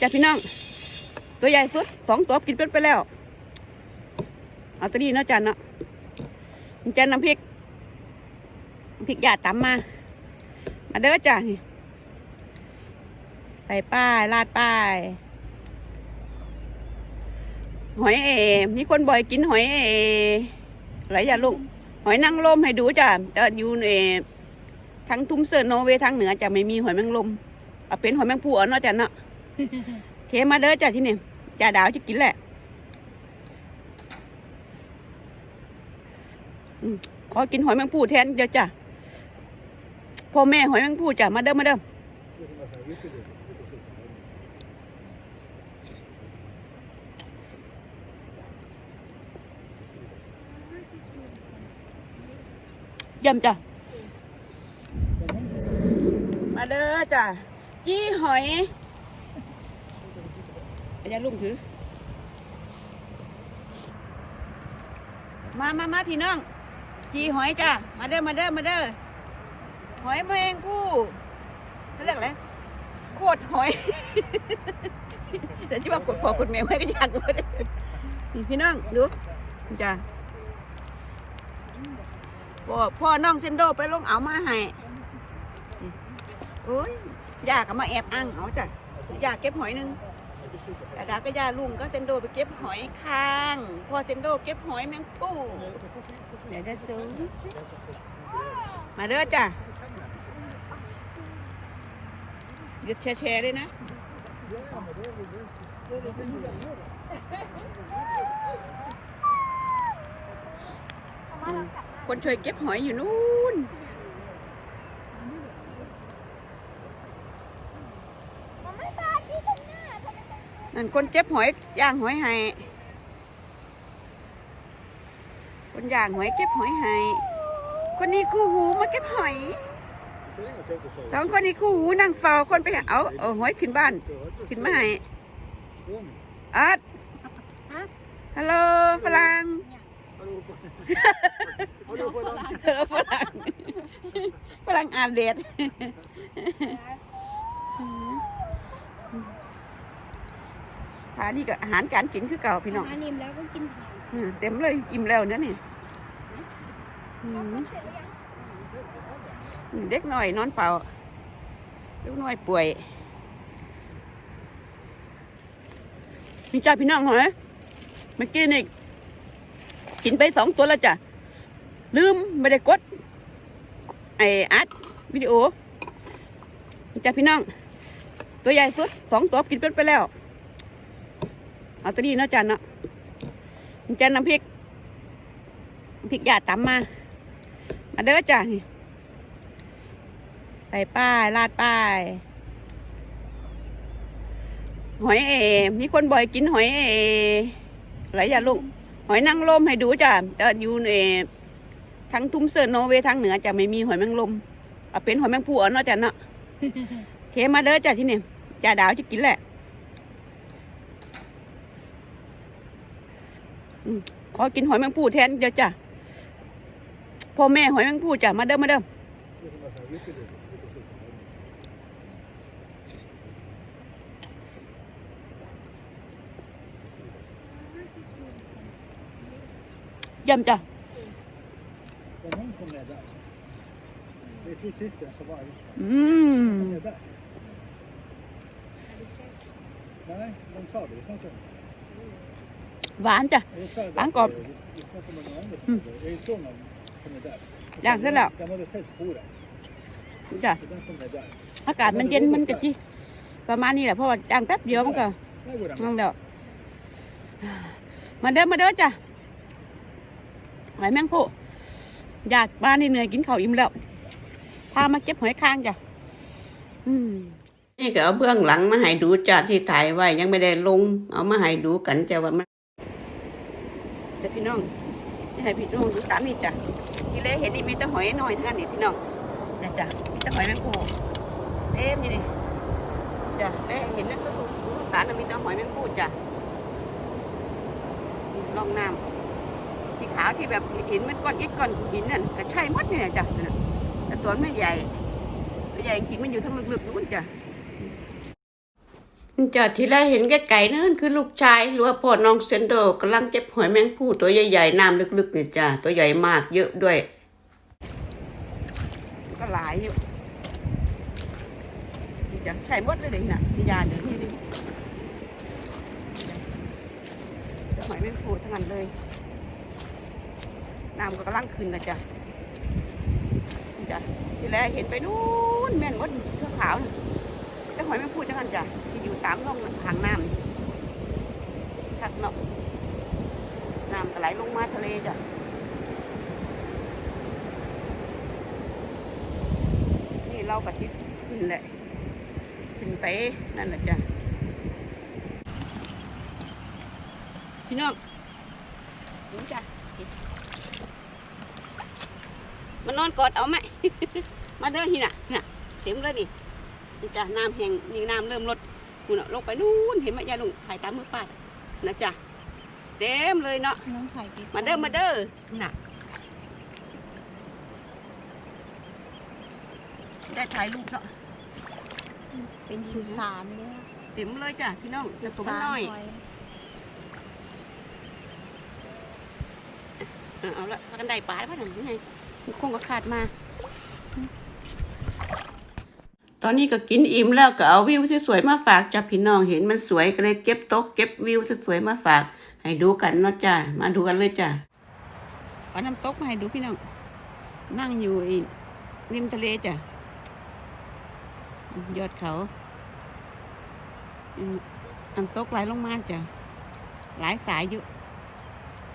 จ้ะพี่น้อง ตัวใหญ่สุดสองตัวกินเป็นไปแล้ว เอาตัวนี้เนาะจ้ะเนาะจ้ะน้ำพริกพริกหยาดตำมา มาเด้อจ้ะนี่ใส่ป้ายลาดป้ายหอยเอ มีคนบ่อยกินหอยเออะไรอย่างลูก หอยนางรมให้ดูจ้ะแต่อยู่ในทั้งทุ่มเสือโนเวย์ทางเหนือจะไม่มีหอยแมงลมเอาเป็นหอยแมงผู้เอาเนาะจ้ะเนาะ เคมาเด้อจ้ะที่นี่จ่าดาวจะกินแหละขอกินหอยแมงผู้แทนเดี๋ยวจ้ะพ่อแม่หอยแมงผู้จ้ะมาเด้อมาเด้อยำจ้ะ มาเด้อจ้ะ จี้หอย อาจารย์ลุงถือ มามามาพี่น้อง จีหอยจ้ะมาเด้อ มาเด้อ มาเด้อ หอยแมงผู้เขาเรียกอะไรโคตรหอย แต่ที่ว่ากดพอกดแมวไว้ก็ยากเลยนี่พี่น้องดูจ้ะพ่อพ่อน้องเซนโดไปลงเอามาให้โอ้ยยาก็มาแอบอ้างเอาจ้ะยาเก็บหอยหนึง ดาดาก็ยาลุงก็เซนโดไปเก็บหอยค้างพ่อเซนโดเก็บหอยแมงปูเดี๋ยวจะซื้อมาเด้อจ้ะหยุดแชร์ๆด้วยนะคนช่วยเก็บหอยอยู่นู่นไม่ตายที่ตรงหน้าทำไมต้อง นั่นคนเก็บหอยย่างหอยให้คนย่างหอยเก็บหอยให้คนนี้คู่หูมาเก็บหอยสองคนนี้คู่หูนั่งเฝ้าคนไปหาเอาเอาหอยขึ้นบ้าน ขึ้นมาให้อัดฮัลโหลฝรั่งฮัลโหลฝรั่งฝรั่งอาบเดด ทานี่ก็อาหารการกินคือเก่าพี่น้องหานิ่มแล้วก็กินผักอืมเต็มเลยอิ่มแล้วเนี่ยนี่อืมเสร็จหรือยังเด็กหน่อยนอนเฝ้าเด็กหน่อยป่วยพี่จ้าพี่น้องเหรอเมื่อกี้นี่กินไปสองตัวแล้วจ้ะลืมไม่ได้กดไออัดวิดีโอพี่จ้าพี่น้อง ตัวใหญ่สุดสองตัวกินเป็นไปแล้ว เอาตัวนี้เนาะจ้ะเนาะจ้ะน้ำพริกน้ำพริกหยาดตำมา มาเด้อจ้ะนี่ใส่ป้ายลาดป้ายหอยเอ มีคนบ่อยกินหอยเออะไรอย่าลูก หอยนางรมให้ดูจ้ะแต่อยู่ในทั้งทุ่มเสือโนเวย์ทางเหนือจะไม่มีหอยแมงลมเอาเป็นหอยแมงผู้เอาเนาะจ้ะเนาะเคมาเด้อจ้ะที่นี่จ่าดาวจะกินแหละอืม ขอกินหอยแมงผู้แทนเดี๋ยวจ้ะพ่อแม่หอยแมงผู้จ้ะมาเด้อมาเด้อยำจ้ะ Ja, någon kom ner där. Det är två syskon som var อืม ner där. Nej, de sa det. Vi snackade om หวานจ้ะ det. Jag sa det. Han kom. Vi vi snackade med någon annan Mm. som mm. Det är sonen kom ner där. Och Ja, sen det den- där. Den hade sett spåren. จ้ะอากาศมันเย็นมันก็จีประมาณนี้แหละเพราะว่าย่างแป๊บเดียวมันก็ Där går den. นั่งเดียวมาเด้อมาเด้อจ้ะหอยแมงผู้อยากบ้านนี่เหนื่อยกินข้าวอิ่มแล้วพามาเก็บหอยค้างจ้ะอืมนี่ก็เอาเบื้องหลังมาให้ดูจ้ะที่ถ่ายไว้ยังไม่ได้ลง เอามาให้ดูกันจ้ะว่ามัน จะพี่น้องให้พี่น้องดูตามนี่จ้ะที่แรกเห็นนี่มีแต่หอยน้อยทั้งนั้นนี่พี่น้องจ้ะจ้ะมีแต่หอยแมงผู้เต็มนี่นี่จ้ะแล้วเห็นนั่นก็ถูกตาน่ะมีแต่หอยแมงผู้จ้ะล่องน้ำที่ขาวที่แบบหินมันก้อนอิฐก้อนหินนั่นก็ใช่มดเนี่ยจ้ะนั่นน่ะแต่ตัวมันไม่ใหญ่ใหญ่จริงมันอยู่ทั้งลึกๆนู้นจ้ะ จอดทีแรกเห็นไกลๆนั่นคือลูกชายหรือว่าพ่อน้องเซนโดกำลังเก็บหอยแมงผู้ตัวใหญ่ๆน้ำลึกๆเนี่ยจ้าตัวใหญ่มากเยอะด้วย ก็หลายอยู่นี่จะใช้หมดเลยนี่นะพี่ยาเดี๋ยวนี่นี่หอยแมงผู้ทั้งนั้นเลยน้ำก็กำลังขึ้นนะจ๊ะนี่จ้ะทีแรกเห็นไปนู้นแม่นหมดเสื้อขาวนะ อยแมงผู้ทั้งนั้นจ้ะที่อยู่ตามร่องทางน้ำทักเนาะน้ำก็ไหลลงมาทะเลจ้ะนี่เราก็ทิขึ้นแหละขึ้นไปนั่นแหละจ้ะพี่น้องดูจ้ะมานอนกอดเอาไหม มาเด้อที่น่ะน่ะเต็มเลยนี่ นี่จ้ะน้ำแห้งนี่น้ำเริ่มลดนู่นน่ะลงไปนู่นเห็นไหมยายลุงถ่ายตามมือป้านะจ้ะเต็มเลยเนาะน้องถ่ายคลิปมาเด้อมาเด้อน่ะได้ถ่ายรูปเนาะเป็นสุสานเลยอะเต็มเลยจ้ะพี่น้องแต่ตัวมันสุสาน้อยหอยเออเอาละพากันได้ปลาแล้วพ่อหนังไงมันคงก็ขาดมา ตอนนี้ก็กินอิ่มแล้วก็เอาวิวสวยๆมาฝากจ้ะพี่น้องเห็นมันสวยก็เลยเก็บโต๊ะเก็บวิวสวยๆมาฝาก ให้ดูกันเนาะจ้ะมาดูกันเลยจ้ะเอาน้ำตกมาให้ดูพี่น้อง นั่งอยู่ริมทะเลจ้ะยอดเขาน้ำตกไหลลงมาจ้ะหลายสายอยู่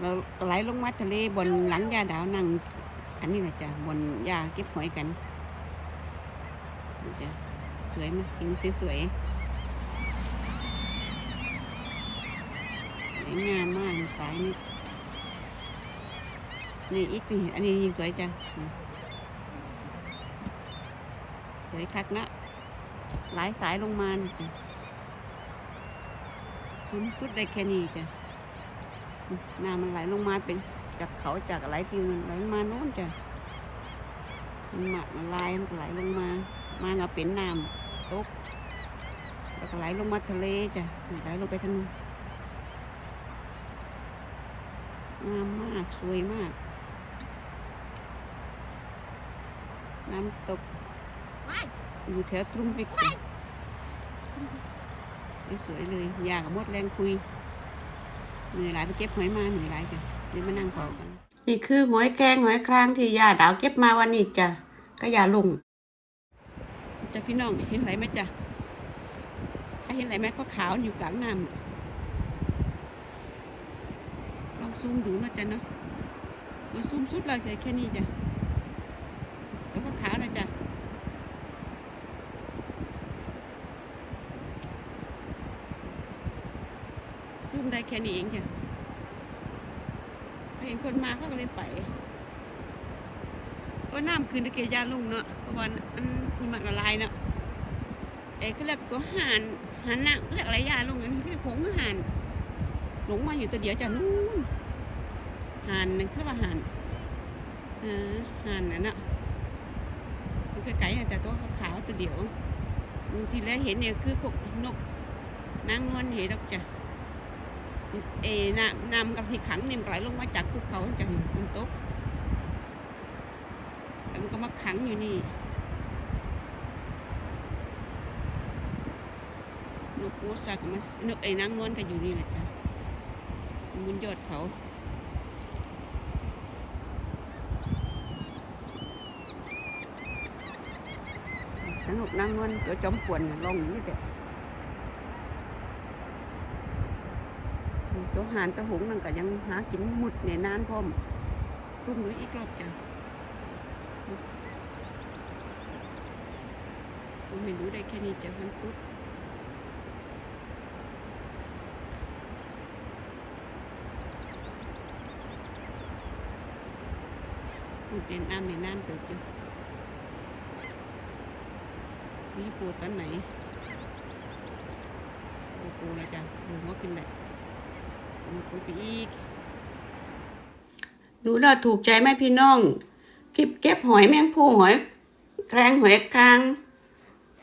เราไหลลงมาทะเลบนหลังยาดาวนั่งอันนี้นะจ้ะบนยาเก็บหอยกัน จ้ะสวยไหมเห็นสวยสวยงามมากสายนี้นี่อีกนี่อันนี้ยิ่งสวยจ้ะสวยคักนะหลายสายลงมาจ้ะซุ้มตุดได้แค่นี้จ้ะน้ำมันไหลลงมาเป็นจากเขาจากไหลติวมันไหลมาโน้นจ้ะมันหมักมันลายมันไหลลงมา มาก็เป็นน้ำตกแล้วก็ไหลลงมาทะเลจ้ะไหลลงไปทางนู้นงามมากสวยมาก น้ำตกอยู่แถวตรุมวิกจ้ะสวยๆเลยยากับมดแรงคุยเหนื่อยหลายไปเก็บหอยมาเหนื่อยหลายจ้ะเดี๋ยวมานั่งเฝ้ากัน นี่คือหอยแครงหอยครางที่ยาดาวเก็บมาวันนี้จ้ะก็ยาลง จ้ะพี่น้องเห็นไหลไหมจ้ะถ้าเห็นไหลไหมก็ขาวอยู่กลางน้ำลองซูมดูนะจ๊ะเนาะโอ้ยซูมสุดเลยแต่แค่นี้จ้ะแล้วก็ขาวนะจ้ะซูมได้แค่นี้เองจ้ะเห็นคนมาเขาก็เลยไป เพราน้ำคืนตะเกียยาลุงเนาะเพราะว่ามันมีมันละลายเนาะเอ้เขาเรียกตัวห่านห่านน้ำเรียกอะไรยาลุงนั่นคือผงห่านหลงมาอยู่ตัวเดียวจ้ะนู่นห่านนั่นคือว่าห่านเออห่านนั่นเน่ะอยู่ไกลๆน่แต่ตัวขาวๆตัวเดียวทีแรกเห็นเนี่ยคือพวกนกนางนวลเห็นดอกจ้ะเอน้ำน้ำกับที่ขังนี่มันไหลลงมาจากภูเขาจากหินฝนตก มันก็มาขังอยู่นี่นกโมสักมันนกไอ้นางนวลก็อยู่นี่แหละจ้ะบนยอดเขาสนุกนางนวลตัวจอมป่วนลองอยู่แต่ตัวหานตัวหงส์นั่นก็ยังหากินหมุดในนานพร้อมซุ่มดูอีกรอบจ้ะ ซุ่มไม่รู้ได้แค่นี้จะมันตุ๊ดหมุดในน้ำในนานเติบจ้ะมีปูตอนไหนโอ้ปูแล้วจ้ะปูหัวกินได้หมดไปอีกดูแล้วถูกใจไหมพี่น้อง คลิปเก็บหอยแมงผู้หอยแครงหอยคาง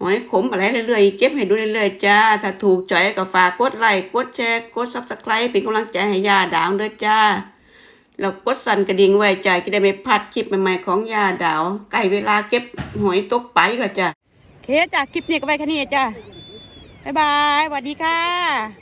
หอยขมอะไรเรื่อยๆ เก็บให้ดูเรื่อยๆจ้า ถ้าถูกใจก็ฝากกดไลค์กดแชร์กดซับสไครป์เป็นกำลังใจให้ยาดาวด้อจ้าแล้วกดสั่นกระดิ่งไว้ใจจะได้ไม่พลาดคลิปใหม่ๆของยาดาวใกล้เวลาเก็บหอยตกไปแล้วจ้ะโอเคจ้ะคลิปนี้ก็ไปแค่นี้จ้ะบ๊ายบายสวัสดีค่ะ